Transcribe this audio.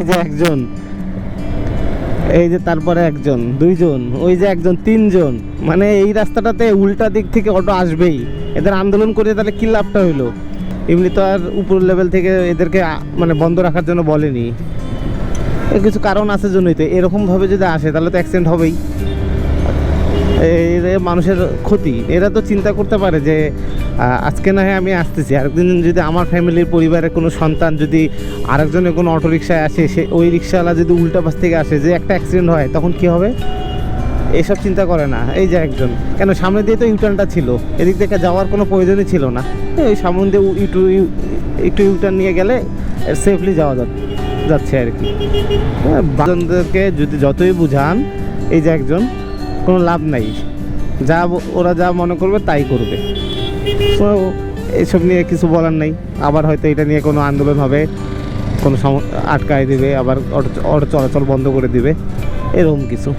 এই যে একজন, এই যে তারপরে একজন, দুইজন, ওই যে একজন, তিনজন মানে এই রাস্তাটাতে উল্টা দিক থেকে অটো আসবেই। এদের আন্দোলন করে তাহলে কি লাভটা হইল? এমনি তো আর উপর লেভেল থেকে এদেরকে মানে বন্ধ রাখার জন্য বলেনি। কিছু কারণ আছে জন্যই তো, এরকমভাবে যদি আসে তাহলে তো অ্যাক্সিডেন্ট হবেই। মানুষের ক্ষতি। এরা তো চিন্তা করতে পারে যে আজকে না হয় আমি আসতেছি। আরেকদিন যদি আমার ফ্যামিলির পরিবারের কোনো সন্তান যদি আরেকজনের কোনো অটো রিক্সায় আসে সে ওই রিক্সাওয়ালা যদি উল্টা পাশ থেকে আসে যে একটা অ্যাক্সিডেন্ট হয় তখন কি হবে? এসব চিন্তা করে না। এই যে একজন। কেন সামনে দিয়ে তো ইউটার্নটা ছিল। এদিক থেকে যাওয়ার কোনো প্রয়োজনই ছিল না। এই সামনে দিয়ে উ- একটু ইউ- একটু ইউটার্ন নিয়ে গেলে সেফলি যাওয়া যাচ্ছে আর কি। হ্যাঁ, বাজনদেরকে যদি যতই বুঝান এই যে একজন কোনো লাভ নাই। যা ওরা যা মনে করবে তাই করবে। তো এইসব নিয়ে কিছু বলার নাই। আবার হয়তো এটা নিয়ে কোনো আন্দোলন হবে, কোনো আটকায় দিবে, আবার অটো চলাচল বন্ধ করে দিবে, এরকম কিছু।